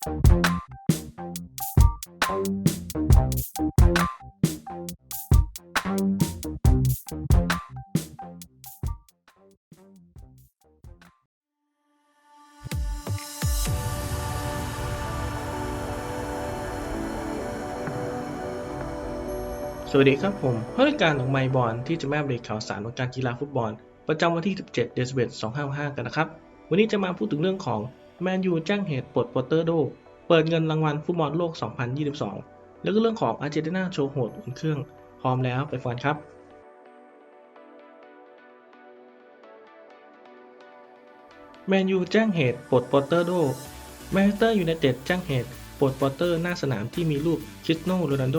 สวัสดีครับผมผู้รายการของไมบอลที่จะมาอัปเดตข่าวสารของการกีฬาฟุตบอล ประจำวันที่ 17 เดือน11 255กันนะครับ วันนี้จะมาพูดถึงเรื่องของ แมนยูแจ้งเหตุปลดโปเตอร์โด เปิดเงินรางวัลฟุตบอลโลก 2022 แล้วก็เรื่องของอาร์เจนตินาโชว์โหดอุ่นเครื่อง พร้อมแล้วไปฟังครับแมนยูแจ้งเหตุปลดโปเตอร์โด แมนเชสเตอร์ยูไนเต็ดแจ้งเหตุปลดโปเตอร์หน้าสนามที่มีรูปคริสโนโรนัลโด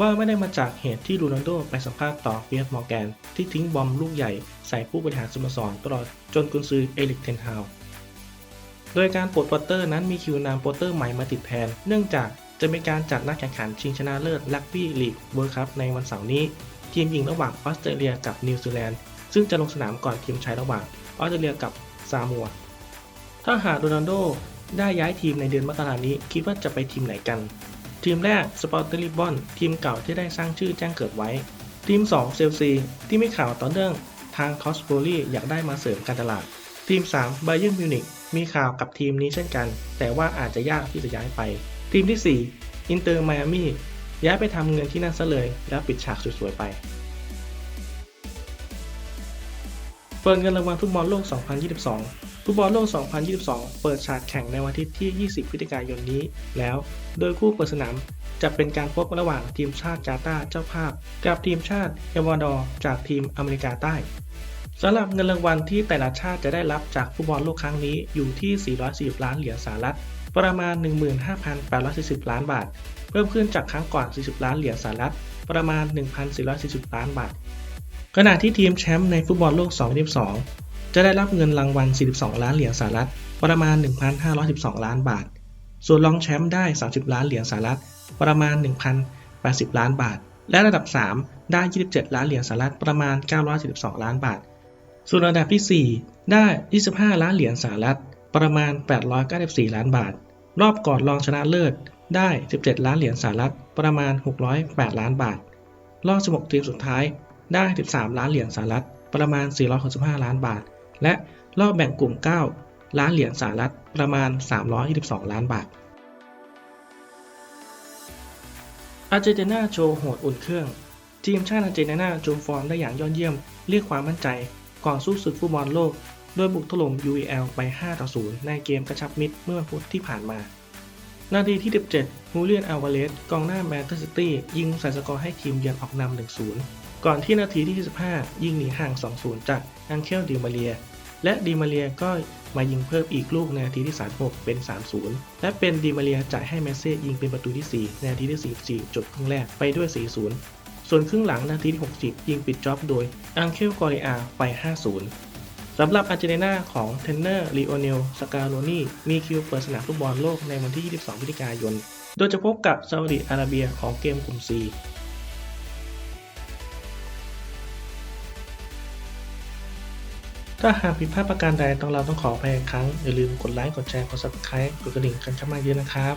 ว่าไม่ได้มาจากเหตุที่โรนัลโดไปสัมภาษณ์ต่อเฟียสมอร์แกน ที่ทิ้งบอมลูกใหญ่ใส่ผู้บริหารสโมสรตลอดจนกุนซือเอลิกเทนฮาว โดยการปลดปอตเตอร์นั้นมีคิวนำโปอตเตอร์ใหม่มาติดแทน เนื่องจากจะมีการจัดนัดแข่งขันชิงชนะเลิศลักบี้ลีกเวิร์คัพในวันเสาร์นี้ ทีมหญิงระหว่างออสเตรเลียกับนิวซีแลนด์ซึ่งจะลงสนามก่อนทีมชายระหว่างออสเตรเลียกับซามัว ถ้าหากโรนัลโดได้ย้ายทีมในเดือนมกรานี้คิดว่าจะไปทีมไหนกัน ทีมแรกสปอร์ตลิบอนทีมเก่าที่ได้สร้างชื่อแจ้งเกิดไว้ ทีม 2 เซลซีที่มีข่าวต่อเนื่องทางคอสโบลีอยากได้มาเสริมการตลาด ทีม3 b a y e r n Munich มีข่าวกับทีมนี้เช่นกัน แต่ว่าอาจจะยากที่จะย้ายไป ทีมที่ 4 อินเตอร์ไมอามี่ย้ายไปทำเงินที่นั่นซะเลย แล้วปิดฉากสวยๆไป เปิดเงินรางวัลฟุตบอลโลก 2022 ฟุตบอลโลก 2022 เปิดฉากแข่งในวันอาทิตย์ที่ 20 พฤศจิกายนนี้ แล้ว โดยคู่เปิดสนามจะเป็นการพบระหว่างทีมชาติกาตาร์เจ้าภาพ กับทีมชาติเอวาดอร์จากทีมอเมริกาใต้ สำหรับเงินรางวัลที่แต่ละชาติจะได้รับจากฟุตบอลโลกครั้งนี้อยู่ที่ 440 ล้านเหรียญสหรัฐ ประมาณ 15,840 ล้านบาท เพิ่มขึ้นจากครั้งก่อน 40 ล้านเหรียญสหรัฐ ประมาณ 1,440 ล้านบาท ขณะที่ทีมแชมป์ในฟุตบอลโลก 2022 จะได้รับเงินรางวัล 42 ล้านเหรียญสหรัฐ ประมาณ 1,512 ล้านบาท ส่วนรองแชมป์ได้ 30 ล้านเหรียญสหรัฐ ประมาณ 1,080 ล้านบาท และระดับ 3 ได้ 27 ล้านเหรียญสหรัฐ ประมาณ942ล้านบาท ส่วนอันดับที่ 4 ได้ 25 ล้านเหรียญสหรัฐ ประมาณ 894 ล้านบาท รอบก่อนรองชนะเลิศ ได้ 17 ล้านเหรียญสหรัฐ ประมาณ 608 ล้านบาท รอบ16ทีมสุดท้าย ได้ 13 ล้านเหรียญสหรัฐ ประมาณ 465 ล้านบาท และรอบแบ่งกลุ่ม 9 ล้านเหรียญสหรัฐ ประมาณ 322 ล้านบาท อาร์เจนตินาโชว์โหดอุ่นเครื่อง ทีมชาติอาร์เจนตินาโชว์ฟอร์มได้อย่างยอดเยี่ยม เรียกความมั่นใจ ก่อนสู้ศึกฟุตบอลโลก โดยบุกถล่ม UEL ไป5-0ในเกมกระชับมิตรเมื่อวันพุธที่ผ่านมา นาทีที่ 17ฮูเลียนอัลวาเลสกองหน้าแมนเชสเตอร์ซิตี้ยิงใส่สกอร์ให้ทีมเยือนออกนำ 1-0 ก่อนที่นาทีที่ 25 ยิงหนีห่าง 2-0 จากอังเคลดิมาเรีย และดิมาเรียก็มายิงเพิ่มอีกลูกในนาทีที่ 36 เป็น 3-0 และเป็นดิมาเรียจ่ายให้เมสเซ่ยิงเป็นประตูที่ 4 ในนาทีที่ 44จบครึ่งแรกไปด้วย 4-0 ส่วนครึ่งหลังนาทีที่ 60 ยิงปิดจ็อบโดยอังเคลกอริอาไป 5-0 สำหรับอาร์เจนตินาของเทนเนอร์ลีโอเนลสกาโ o นีมีคิวเปิดสนามฟุตบอลโลกในวันที่ 22 พฤศจิกายน โดยจะพบกับซาอุดิอาระเบียของเกมกลุ่ม C ถ้าหากผิดพลาดประการใดต้องเราต้องขออภัยอีกครั้ง อย่าลืมกดไลค์ กดแชร์ กด subscribe กดกระดิ่งกันเข้ามาเยอะนะครับ